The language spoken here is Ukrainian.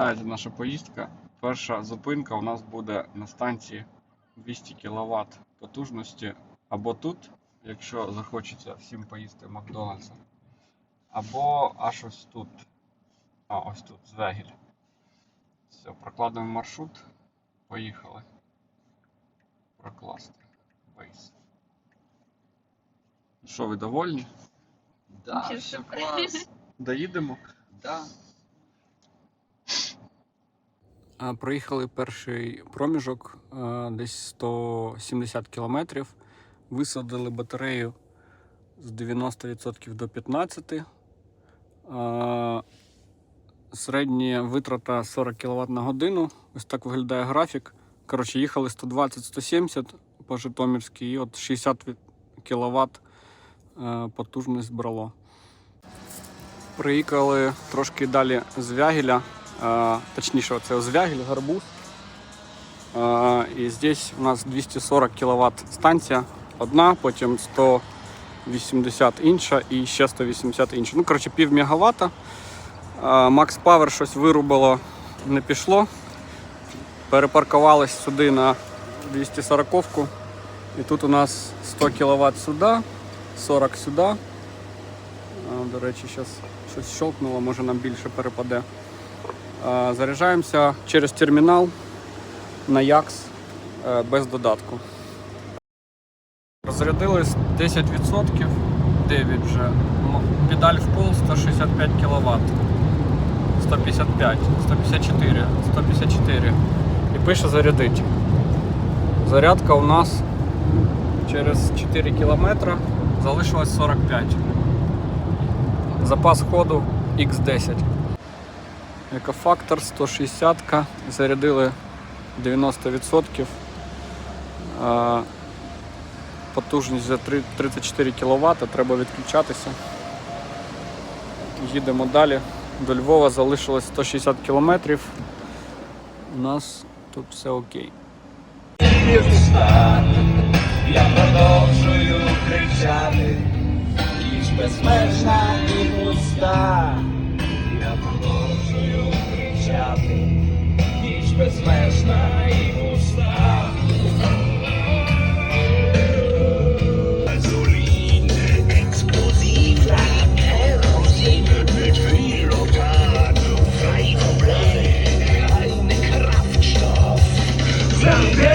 Наша поїздка. Перша зупинка у нас буде на станції 200 кВт потужності або тут, якщо захочеться всім поїсти в Макдональдса, або аж ось тут. А, ось тут, Звегіль. Все, прокладуємо маршрут. Поїхали. Прокласти. Бейс. Що, ви довольні? Да, все клас. Доїдемо? Да. Проїхали перший проміжок десь 170 кілометрів. Висадили батарею з 90% до 15%. Середня витрата 40 кВт на годину. Ось так виглядає графік. Коротше, їхали 120-170 по Житомирській, і от 60 кВт потужність брало. Приїхали трошки далі з Вягеля. Точніше, це Звягель, гарбуз. І здесь у нас 240 кВт станція одна, потім 180 інша і ще 180 інша. Ну, коротше, пів мегаватта. Макс Павер щось вирубило, не пішло. Перепаркувались сюди на 240-ку. І тут у нас 100 кВт сюди, 40 сюди. До речі, зараз щось щелкнуло, може нам більше перепаде. Заряджаємося через термінал на Якс е, без додатку. Розрядились 10%, 9 вже. Педаль в пол 165 кВт. 155, 154, 154. І пише зарядить. Зарядка у нас через 4 км залишилось 45. Запас ходу X10. Екофактор 160 зарядили 90%. Потужність за 34 кВт, треба відключатися. Їдемо далі. До Львова залишилось 160 км. У нас тут все окей. Sangue.